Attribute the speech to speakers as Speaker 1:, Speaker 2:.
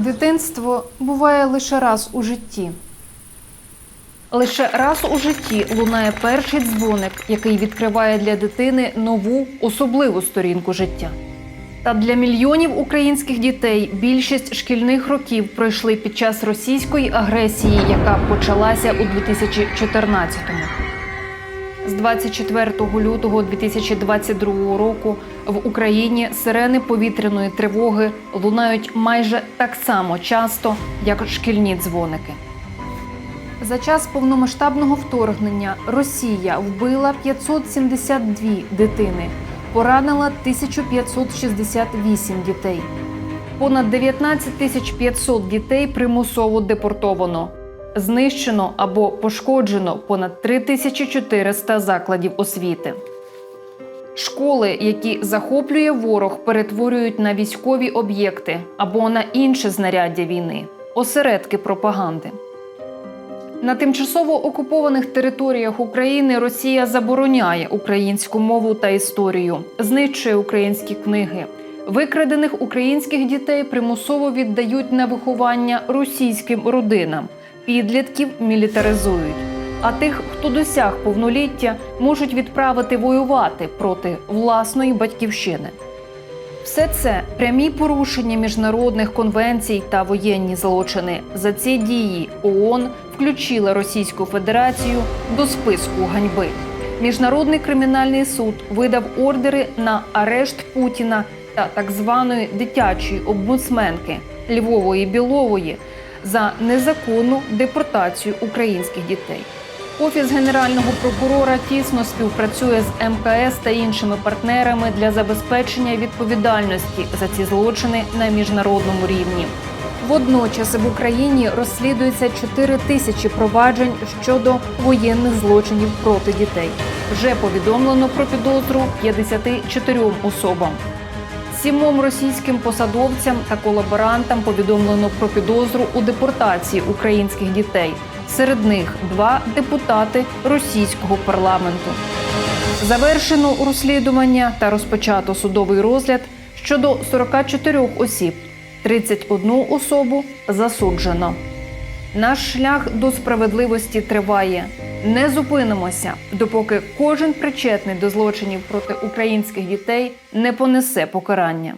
Speaker 1: Дитинство буває лише раз у житті. Лише раз у житті лунає перший дзвоник, який відкриває для дитини нову особливу сторінку життя. Та для мільйонів українських дітей більшість шкільних років пройшли під час російської агресії, яка почалася у 2014-му. З 24 лютого 2022 року в Україні сирени повітряної тривоги лунають майже так само часто, як шкільні дзвоники. За час повномасштабного вторгнення Росія вбила 572 дитини, поранила 1568 дітей. Понад 19 тисяч 500 дітей примусово депортовано. Знищено або пошкоджено понад 3400 закладів освіти. Школи, які захоплює ворог, перетворюють на військові об'єкти або на інше знаряддя війни, осередки пропаганди. На тимчасово окупованих територіях України Росія забороняє українську мову та історію, знищує українські книги. Викрадених українських дітей примусово віддають на виховання російським родинам, підлітків мілітаризують. А тих, хто досяг повноліття, можуть відправити воювати проти власної батьківщини. Все це прямі порушення міжнародних конвенцій та воєнні злочини. За ці дії ООН включила Російську Федерацію до списку ганьби. Міжнародний кримінальний суд видав ордери на арешт Путіна та так званої дитячої омбудсменки Львової Білової за незаконну депортацію українських дітей. Офіс генерального прокурора тісно співпрацює з МКС та іншими партнерами для забезпечення відповідальності за ці злочини на міжнародному рівні. Водночас в Україні розслідується 4 тисячі проваджень щодо воєнних злочинів проти дітей. Вже повідомлено про підозру 54 особам. Сімом російським посадовцям та колаборантам повідомлено про підозру у депортації українських дітей. Серед них два депутати російського парламенту. Завершено розслідування та розпочато судовий розгляд щодо 44 осіб. 31 особу засуджено. Наш шлях до справедливості триває. Не зупинимося, допоки кожен причетний до злочинів проти українських дітей не понесе покарання.